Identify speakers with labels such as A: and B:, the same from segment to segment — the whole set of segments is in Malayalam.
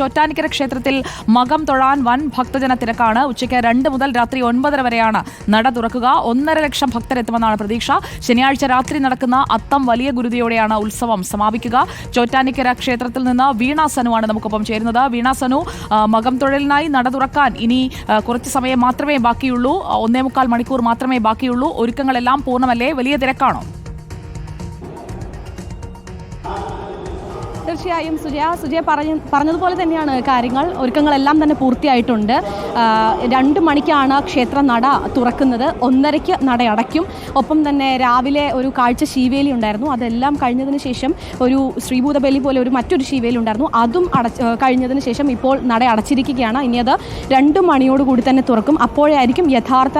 A: ചോറ്റാനിക്കര ക്ഷേത്രത്തിൽ മകം തൊഴാൻ വൻ ഭക്തജന തിരക്കാണ്. ഉച്ചയ്ക്ക് രണ്ട് മുതൽ രാത്രി ഒൻപതര വരെയാണ് നട തുറക്കുക. ഒന്നര ലക്ഷം ഭക്തരെത്തുമെന്നാണ് പ്രതീക്ഷ. ശനിയാഴ്ച രാത്രി നടക്കുന്ന അത്തം വലിയ ഗുരുതിയോടെയാണ് ഉത്സവം സമാപിക്കുക. ചോറ്റാനിക്കര ക്ഷേത്രത്തിൽ നിന്ന് വീണ സനുവാണ് നമുക്കൊപ്പം ചേരുന്നത്. വീണ സനു മകം തൊഴിലിനായി നട തുറക്കാൻ ഇനി കുറച്ച് സമയം മാത്രമേ ബാക്കിയുള്ളൂ. ഒന്നേ മുക്കാൽ മണിക്കൂർ മാത്രമേ ബാക്കിയുള്ളൂ. ഒരുക്കങ്ങളെല്ലാം പൂർണമല്ലേ? വലിയ തിരക്കാണോ?
B: തീർച്ചയായും സുജയ സുജയ പറഞ്ഞ പറഞ്ഞതുപോലെ തന്നെയാണ് കാര്യങ്ങൾ. ഒരുക്കങ്ങളെല്ലാം തന്നെ പൂർത്തിയായിട്ടുണ്ട്. രണ്ട് മണിക്കാണ് ക്ഷേത്ര നട തുറക്കുന്നത്. ഒന്നരയ്ക്ക് നട അടയ്ക്കും. ഒപ്പം തന്നെ രാവിലെ ഒരു കാഴ്ച ശീവേലി ഉണ്ടായിരുന്നു. അതെല്ലാം കഴിഞ്ഞതിന് ശേഷം ഒരു ശ്രീഭൂതബലി പോലെ ഒരു മറ്റൊരു ശീവേലി ഉണ്ടായിരുന്നു. അതും അടച്ച് കഴിഞ്ഞതിന് ശേഷം ഇപ്പോൾ നട അടച്ചിരിക്കുകയാണ്. ഇനി അത് രണ്ട് മണിയോടുകൂടി തന്നെ തുറക്കും. അപ്പോഴായിരിക്കും യഥാർത്ഥ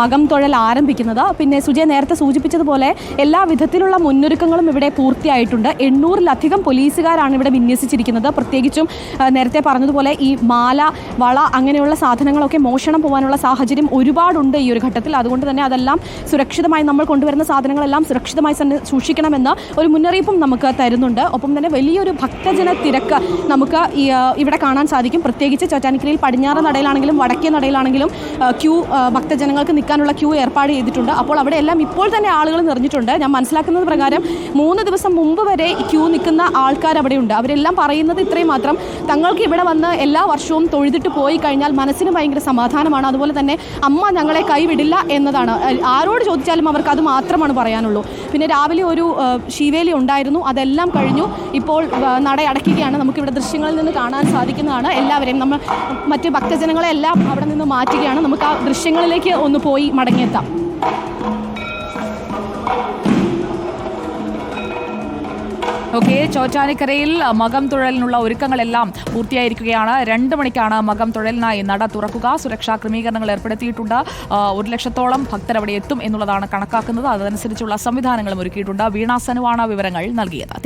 B: മകം തൊഴൽ ആരംഭിക്കുന്നത്. പിന്നെ സുജയ നേരത്തെ സൂചിപ്പിച്ചതുപോലെ എല്ലാ വിധത്തിലുള്ള മുന്നൊരുക്കങ്ങളും ഇവിടെ പൂർത്തിയായിട്ടുണ്ട്. എണ്ണൂറിലധികം പോലീസുകാരാണ് ഇവിടെ വിന്യസിച്ചിരിക്കുന്നത്. പ്രത്യേകിച്ചും നേരത്തെ പറഞ്ഞതുപോലെ ഈ മാല വള അങ്ങനെയുള്ള സാധനങ്ങളൊക്കെ മോഷണം പോകാനുള്ള സാഹചര്യം ഒരുപാടുണ്ട് ഈ ഒരു ഘട്ടത്തിൽ. അതുകൊണ്ട് തന്നെ അതെല്ലാം സുരക്ഷിതമായി നമ്മൾ കൊണ്ടുവരുന്ന സാധനങ്ങളെല്ലാം സുരക്ഷിതമായി തന്നെ സൂക്ഷിക്കണമെന്ന് ഒരു മുന്നറിയിപ്പും നമുക്ക് തരുന്നുണ്ട്. ഒപ്പം തന്നെ വലിയൊരു ഭക്തജന തിരക്ക് നമുക്ക് ഇവിടെ കാണാൻ സാധിക്കും. പ്രത്യേകിച്ച് ചോറ്റാനിക്കരയിൽ പടിഞ്ഞാറ് നടയിലാണെങ്കിലും വടക്കേ നടയിലാണെങ്കിലും ക്യൂ ഭക്തജനങ്ങൾക്ക് നിൽക്കാനുള്ള ക്യൂ ഏർപ്പാട് ചെയ്തിട്ടുണ്ട്. അപ്പോൾ അവിടെ എല്ലാം ഇപ്പോൾ തന്നെ ആളുകൾ നിറഞ്ഞിട്ടുണ്ട്. ഞാൻ മനസ്സിലാക്കുന്നത് പ്രകാരം മൂന്ന് ദിവസം മുമ്പ് വരെ ക്യൂ നിൽക്കുന്ന ആൾക്കാർ അവിടെയുണ്ട് അവരെല്ലാം പറയുന്നത് ഇത്രയും മാത്രം. തങ്ങൾക്ക് ഇവിടെ വന്ന് എല്ലാ വർഷവും തൊഴുതിട്ട് പോയി കഴിഞ്ഞാൽ മനസ്സിന് ഭയങ്കര സമാധാനമാണ്. അതുപോലെ തന്നെ അമ്മ ഞങ്ങളെ കൈവിടില്ല എന്നതാണ്. ആരോട് ചോദിച്ചാലും അവർക്ക് അത് മാത്രമാണ് പറയാനുള്ളൂ. പിന്നെ രാവിലെ ഒരു ശിവേലി ഉണ്ടായിരുന്നു. അതെല്ലാം കഴിഞ്ഞു. ഇപ്പോൾ നട അടയ്ക്കുകയാണ്. നമുക്കിവിടെ ദൃശ്യങ്ങളിൽ നിന്ന് കാണാൻ സാധിക്കുന്നതാണ്. എല്ലാവരെയും നമ്മൾ മറ്റ് ഭക്തജനങ്ങളെ എല്ലാം അവിടെ നിന്ന് മാറ്റുകയാണ്. നമുക്ക് ആ ദൃശ്യങ്ങളിലേക്ക് ഒന്ന് പോയി മടങ്ങിയെത്താം.
A: ഓക്കെ ചോറ്റാനിക്കരയിൽ മകം തുഴലിനുള്ള ഒരുക്കങ്ങളെല്ലാം പൂർത്തിയായിരിക്കുകയാണ്. രണ്ട് മണിക്കാണ് മകം തുഴലിനായി നട തുറക്കുക. സുരക്ഷാ ക്രമീകരണങ്ങൾ ഏർപ്പെടുത്തിയിട്ടുണ്ട്. ഒരു ലക്ഷത്തോളം ഭക്തർ അവിടെ എത്തും എന്നുള്ളതാണ് കണക്കാക്കുന്നത്. അതനുസരിച്ചുള്ള സംവിധാനങ്ങളും ഒരുക്കിയിട്ടുണ്ട്. വീണാസനുവാണ് വിവരങ്ങൾ നൽകിയത്.